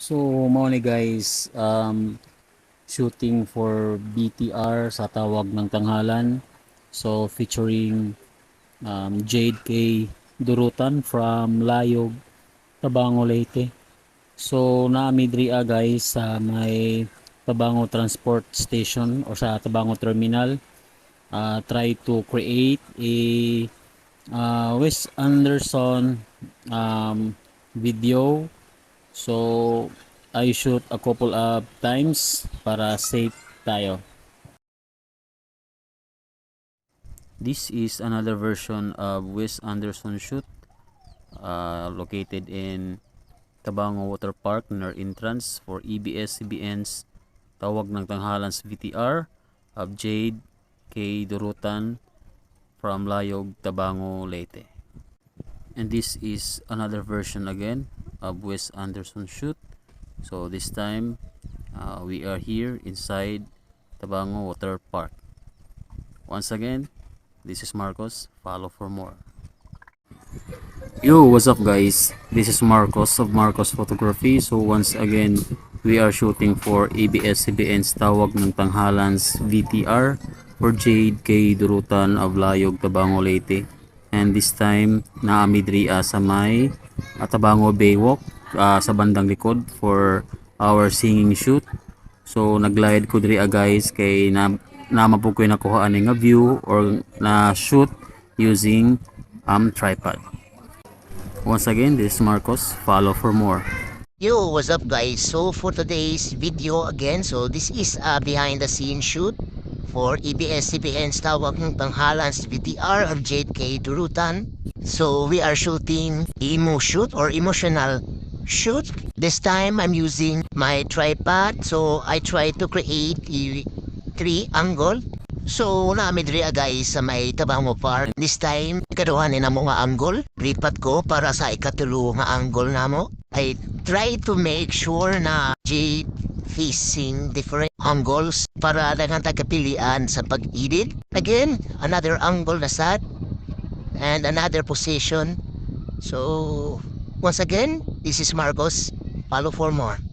So, ni guys, um, shooting for BTR sa tawag ng tanghalan. So, featuring um, Jade K. Durutan from Layog, Tabango, Leyte. So, naami dria guys sa may Tabango Transport Station o sa Tabango Terminal. Uh, try to create a uh, Wes Anderson um, video So, I shoot a couple of times para safe tayo. This is another version of Wes Anderson shoot uh, located in Tabango Water Park near entrance for EBS-CBN's Tawag ng Tanghalans VTR of Jade K. Durutan from Layog, Tabango, Leyte. And this is another version again of Wes Anderson shoot. So this time uh, we are here inside Tabango Water Park. Once again, this is Marcos. Follow for more. Yo, what's up guys? This is Marcos of Marcos Photography. So once again, we are shooting for ABS-CBN's Tawag ng Tanghalans VTR for Jade K. Durutan of Layog, Tabango, Leyte. And this time, naami dria sa may Atabango Baywalk ah, sa bandang likod for our singing shoot. So naglayad ko diri guys kay na nama po ko nakuha ani nga view or na shoot using um tripod. Once again, this is Marcos. Follow for more. Yo, what's up guys? So for today's video again, so this is a behind the scene shoot for E EBS-CBN's Tawag ng Tanghalans VTR of Jade K. Durutan. So we are shooting emo shoot or emotional shoot. This time I'm using my tripod so I try to create a three angle. So namin diri guys sa may Tabango Park. This time ikaduhan na mo nga angle. Lipat ko para sa ikatulo nga angle namo. I try to make sure na Jade facing different angles para lang tagapilian sa pag-edit. Again, another angle na sad and another position. So, once again, this is Marcos. Follow for more.